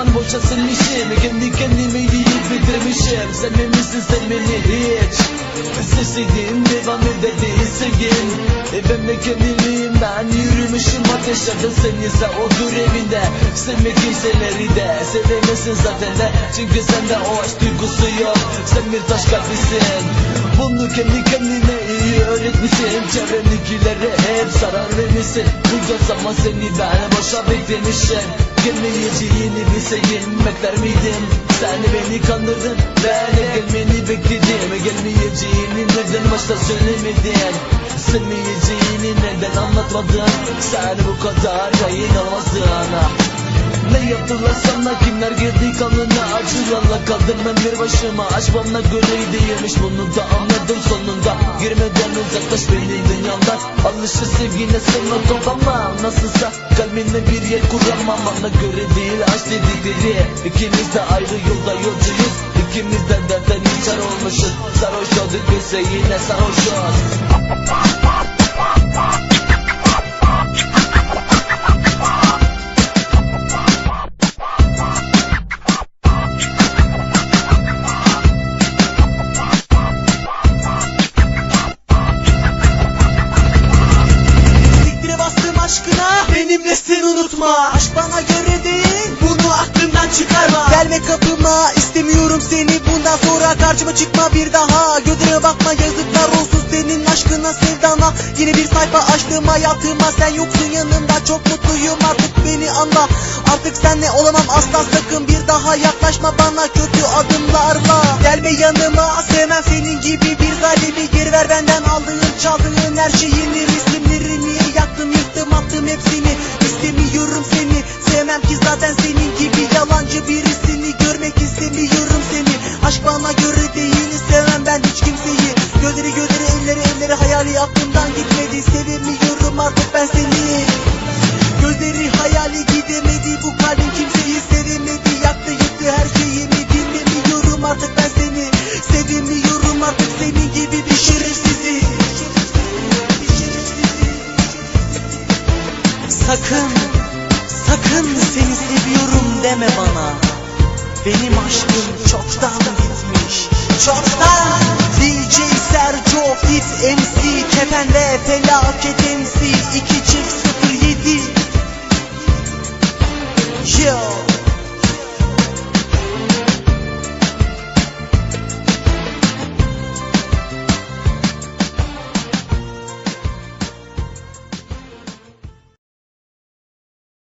Zaman boşa silmişim Kendi kendimi yiyip bitirmişim. Sen misin sen beni hiç Sesiydim devam edediysin e Ben de kendiliyim ben Yürümüşüm ateşlerde sen ise otur evinde. Sevmek kimseleri de Sevemezsin zaten de. Çünkü sende o aşk duygusu yok. Sen bir taş kalplisin Bunu kendi kendine iyi öğretmişsin Çevrendekilere hep zarar vermişsin. Bunca zaman seni ben boşa beklemişim Gelmeyeceğini bilseydim bekler miydim? Sen beni kandırdın Ben de gelmeni bekledim. Gelmeyeceğini neden başta söylemedin? Sevmeyeceğini neden anlatmadın? Sen bu kadar yayın olmazdın ne yaptılar sana? Kimler girdi kanına? Acılarla kaldım ben bir başıma. Aşk bana göreydi yemiş bunu da anladım sonunda. Girmeden uzaklaş benim dünyamdan Alışır sevgine sonra kopamam Nasılsa kalbine bir yer kuramam. Bana göre değil aşk dedikleri. İkimiz de ayrı yolda yolcuyuz. İkimiz de dertten içer olmuşuz. Sarhoş olduk biz yine sarhoşuz sen unutma Aşk bana göre değil. Bunu aklından çıkarma. Gelme kapıma istemiyorum seni. Bundan sonra karşıma çıkma bir daha. Gözüne bakma yazıklar olsun senin aşkına sevdana. Yeni bir sayfa açtım hayatıma. Sen yoksun yanımda çok mutluyum. Artık beni anla. Artık senle olamam asla. Sakın bir daha yaklaşma bana kötü adımlarla. Gelme yanıma sevmem senin gibi bir zalimi. Geri ver benden aldığın çaldığın her şeyini Resimlerini. Yaktım yıktım attım hepsini seni sevmem ki zaten senin gibi Yalancı birisini görmek istemiyorum seni. Aşk bana göre değil sevmem ben hiç kimseyi. Gözleri gözleri elleri elleri hayali aklımdan gitmedi. Sevemiyorum artık ben seni. Gözleri hayali gidemedi Bu kalbin kimseyi sevemedi. Yaktı yıktı her şeyimi Dinlemiyorum artık ben seni. Sevemiyorum artık senin gibi bir şerefsizi. Sakın Sakın seni seviyorum deme bana. Benim aşkım çoktan bitmiş Çoktan. DJ Sergio Fit MC Kefende felaket